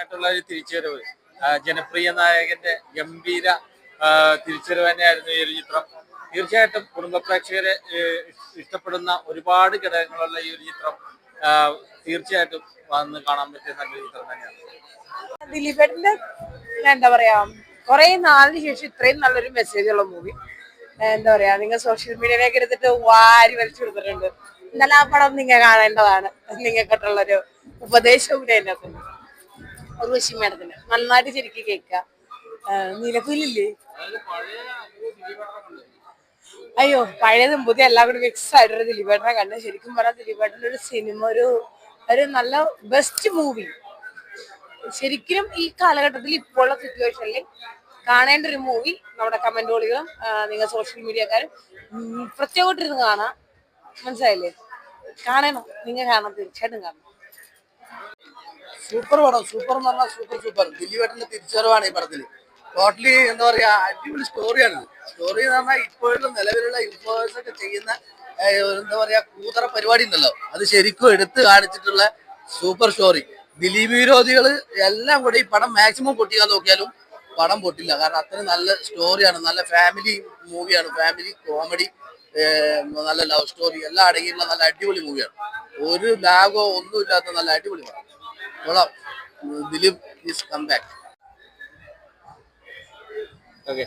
ആയിട്ടുള്ള ഒരു തിരിച്ചുവരവ്. ജനപ്രിയ നായകന്റെ ഗംഭീര തിരിച്ചുവരവ് തന്നെയായിരുന്നു ഈ ഒരു ചിത്രം. തീർച്ചയായിട്ടും കുടുംബ പ്രേക്ഷകരെ ഇഷ്ടപ്പെടുന്ന ഒരുപാട് ഘടകങ്ങളുള്ള ഈ ഒരു ചിത്രം തീർച്ചയായിട്ടും വന്ന് കാണാൻ പറ്റിയ നല്ലൊരു ചിത്രം തന്നെയാണ്. ദിലീപേട്ടന്റെ എന്താ പറയാ കുറെ നാളിന് ശേഷം ഇത്രയും നല്ലൊരു മെസ്സേജ് ഉള്ള മൂവി എന്താ പറയാ നിങ്ങൾ സോഷ്യൽ മീഡിയയിലേക്ക് എടുത്തിട്ട് വാരി വലിച്ചു കൊടുത്തിട്ടുണ്ട്. എന്നാലും ആ പടം നിങ്ങൾ കാണേണ്ടതാണ്. നിങ്ങൾക്കിട്ടുള്ളൊരു ഉപദേശവും കൂടെ അതിന്റെ അകത്തുണ്ട് ഉർവശി മേഡത്തിന്. നന്നായിട്ട് ശരിക്കും കേൾക്കുക നിലവിലില്ലേ? അയ്യോ പഴയതും പുതിയ എല്ലാം കൂടി മിക്സ് ആയിട്ടൊരു ദിലീപേട്ടനെ കണ്ട് ശരിക്കും പറഞ്ഞാൽ ദിലീപേട്ടന്റെ ഒരു സിനിമ ഒരു ഒരു നല്ല ബെസ്റ്റ് മൂവി ശരിക്കും ഈ കാലഘട്ടത്തിൽ ഇപ്പോഴുള്ള സിറ്റുവേഷനിൽ കാണേണ്ട ഒരു മൂവി നമ്മുടെ കമന്റുകളിലും നിങ്ങൾ സോഷ്യൽ മീഡിയക്കാരും പ്രത്യേകമായിട്ടിരുന്ന് കാണാം. മനസ്സിലായില്ലേ? കാണണം. നിങ്ങൾ കാണാം തീർച്ചയായിട്ടും കാണണം. സൂപ്പർ പടം. സൂപ്പർ എന്ന് പറഞ്ഞാൽ സൂപ്പർ സൂപ്പർ. ദിലീപേട്ടന്റെ തിരിച്ചറിവാണ് ഈ പടത്തിൽ ടോട്ടലി എന്താ പറയാ അടിപൊളി സ്റ്റോറിയാണ് സ്റ്റോറി എന്ന് പറഞ്ഞാൽ ഇപ്പോഴുള്ള നിലവിലുള്ള ഇൻഫ്ലുവൻസ് ഒക്കെ ചെയ്യുന്ന എന്താ പറയാ കൂതറ പരിപാടി ഉണ്ടല്ലോ. അത് ശരിക്കും എടുത്ത് കാണിച്ചിട്ടുള്ള സൂപ്പർ സ്റ്റോറി ദിലീപ് വിരോധികൾ എല്ലാം കൂടെ ഈ പടം മാക്സിമം പൊട്ടിക്കാൻ നോക്കിയാലും പടം പൊട്ടില്ല. കാരണം അത്രയും നല്ല സ്റ്റോറിയാണ് നല്ല ഫാമിലി മൂവിയാണ് ഫാമിലി കോമഡി നല്ല ലവ് സ്റ്റോറി എല്ലാം അടങ്ങിയിട്ടുള്ള നല്ല അടിപൊളി മൂവിയാണ് ഒരു ലാഗോ ഒന്നുമില്ലാത്ത നല്ല അടിപൊളി പടം. കൊള്ളാം. Dileep is come back okay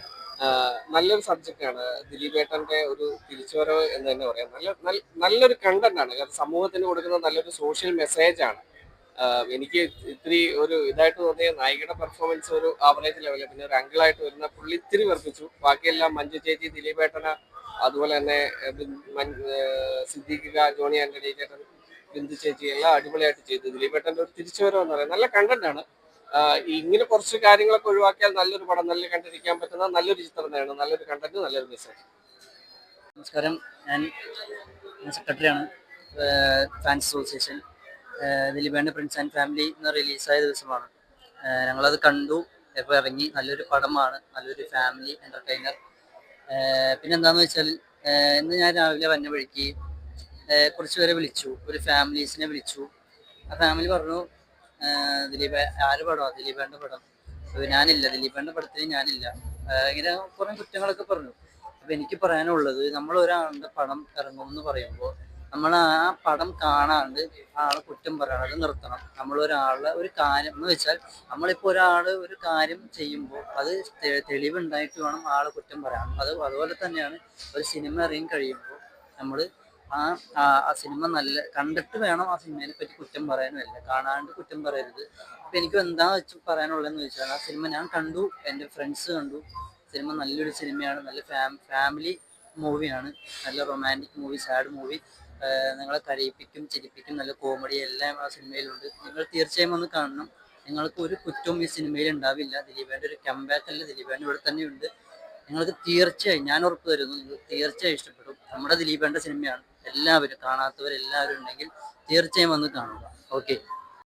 നല്ലൊരു സബ്ജക്റ്റ് ആണ്. ദിലീപേട്ടന്റെ ഒരു തിരിച്ചുവരവ് എന്ന് തന്നെ പറയാം. നല്ല നല്ല- നല്ലൊരു കണ്ടന്റ് ആണ്. സമൂഹത്തിന് കൊടുക്കുന്ന നല്ലൊരു സോഷ്യൽ മെസ്സേജ് ആണ്. എനിക്ക് ഇത്തിരി ഒരു ഇതായിട്ട് തോന്നിയ നായികയുടെ പെർഫോമൻസ് ഒരു ആവറേജ് ലെവലിൽ പിന്നെ ഒരു അങ്കിളായിട്ട് വരുന്ന പുള്ളി ഇത്തിരി വർപ്പിച്ചു ബാക്കിയെല്ലാം മഞ്ജു ചേച്ചി ദിലീപ് ദിലീപേട്ടന അതുപോലെ തന്നെ സിദ്ദീഖിക ജോണി ആന്റണി ചേട്ടൻ ബിന്ദു ചേച്ചി? എല്ലാം അടിപൊളിയായിട്ട് ചെയ്തു. ദിലീപേട്ടന്റെ ഒരു തിരിച്ചുവരവ് എന്ന് പറയുന്നത് നല്ല കണ്ടന്റ് ആണ്. ഇങ്ങനെ കുറച്ച് കാര്യങ്ങളൊക്കെ ഒഴിവാക്കിയാൽ നല്ലൊരു പടം നല്ല കണ്ടിരിക്കാൻ പറ്റുന്ന നല്ലൊരു ചിത്രം തന്നെയാണ്. നല്ലൊരു കണ്ടന്റ് നല്ലൊരു മെസ്സേജ് നമസ്കാരം. ഞാൻ സെക്രട്ടറിയാണ് ഫാൻസ് അസോസിയേഷൻ ദിലീപേണ്ട ഫ്രണ്ട്സ് ആൻഡ് ഫാമിലി എന്ന് റിലീസായ ദിവസമാണ്. ഞങ്ങളത് കണ്ടു. ഇപ്പോൾ ഇറങ്ങി. നല്ലൊരു പടമാണ്. നല്ലൊരു ഫാമിലി എന്റർടൈനർ പിന്നെ എന്താണെന്ന് വെച്ചാൽ ഇന്ന് ഞാൻ രാവിലെ വന്ന വഴിക്ക് കുറച്ച് പേരെ വിളിച്ചു. ഒരു ഫാമിലീസിനെ വിളിച്ചു. ആ ഫാമിലി പറഞ്ഞു ദിലീപ് ആര് പടമാണ് ദിലീപേണ്ട പടം. ഞാനില്ല. ദിലീപേണ്ട പടത്തിൽ ഞാനില്ല. ഇങ്ങനെ കുറേ കുറ്റങ്ങളൊക്കെ പറഞ്ഞു. അപ്പൊ എനിക്ക് പറയാനുള്ളത് നമ്മൾ ഒരാളുടെ പടം ഇറങ്ങും എന്ന് പറയുമ്പോൾ നമ്മൾ ആ പടം കാണാണ്ട് ആളെ കുറ്റം പറയാനുള്ളത് നിർത്തണം. നമ്മൾ ഒരാളെ ഒരു കാര്യം എന്ന് വെച്ചാൽ നമ്മളിപ്പോൾ ഒരാൾ ഒരു കാര്യം ചെയ്യുമ്പോൾ അത് തെളിവുണ്ടായിട്ട് വേണം ആളെ കുറ്റം പറയാൻ. അത് അതുപോലെ തന്നെയാണ് ഒരു സിനിമ ഇറങ്ങി കഴിയുമ്പോൾ നമ്മൾ ആ ആ സിനിമ നല്ല കണ്ടിട്ട് വേണം ആ സിനിമയെ പറ്റി കുറ്റം പറയാനല്ല കാണാണ്ട് കുറ്റം പറയരുത്. അപ്പൊ എനിക്ക് എന്താ വെച്ച് പറയാനുള്ളതെന്ന് വെച്ചാൽ ആ സിനിമ ഞാൻ കണ്ടു എന്റെ ഫ്രണ്ട്സ് കണ്ടു. സിനിമ നല്ലൊരു സിനിമയാണ് നല്ല ഫാം ഫാമിലി മൂവിയാണ് നല്ല റൊമാന്റിക് മൂവി സാഡ് മൂവി. നിങ്ങളെ കരയിപ്പിക്കും ചിരിപ്പിക്കും നല്ല കോമഡി എല്ലാം ആ സിനിമയിലുണ്ട്. നിങ്ങൾ തീർച്ചയായും ഒന്ന് കാണണം. നിങ്ങൾക്ക് ഒരു കുറ്റവും ഈ സിനിമയിൽ ഉണ്ടാവില്ല. ദിലീപേന്റെ ഒരു കമ്പാക്ക് അല്ല? ദിലീപേന്റെ ഇവിടെ തന്നെയുണ്ട്. നിങ്ങൾക്ക് തീർച്ചയായും ഞാൻ ഉറപ്പ് തരുന്നു നിങ്ങൾക്ക് തീർച്ചയായും ഇഷ്ടപ്പെടും. നമ്മുടെ ദിലീപേന്റെ സിനിമയാണ്. എല്ലാവരും കാണാത്തവരെല്ലാവരും ഉണ്ടെങ്കിൽ തീർച്ചയായും വന്ന് കാണുക. ഓക്കെ